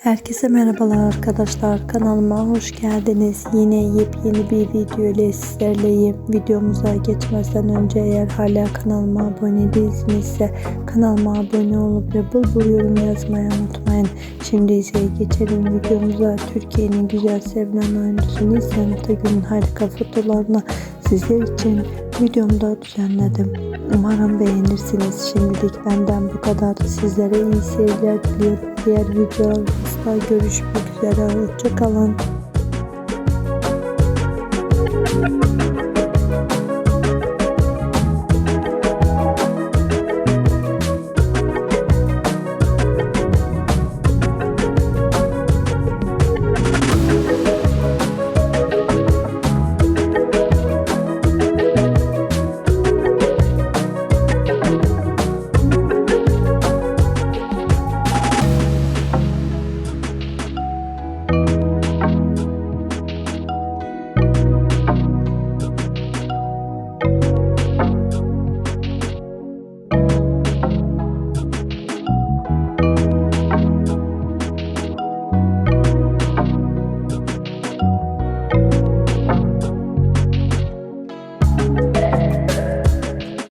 Herkese merhabalar arkadaşlar kanalıma hoş geldiniz. Yine yepyeni bir video ile sizlerleyim. Videomuza geçmezden önce eğer hala kanalıma abone değilsinizse kanalıma abone olup ve bul bul yorum yazmayı unutmayın. Şimdi ise geçelim videomuza. Türkiye'nin güzel sevilen oyuncusu Nisan Atagül'ün harika fotolarını sizler için videomda düzenledim. Umarım beğenirsiniz. Şimdilik benden bu kadar. Sizlere iyi seyirler diliyorum. Diğer videolarımızda görüşmek üzere. Hoşçakalın.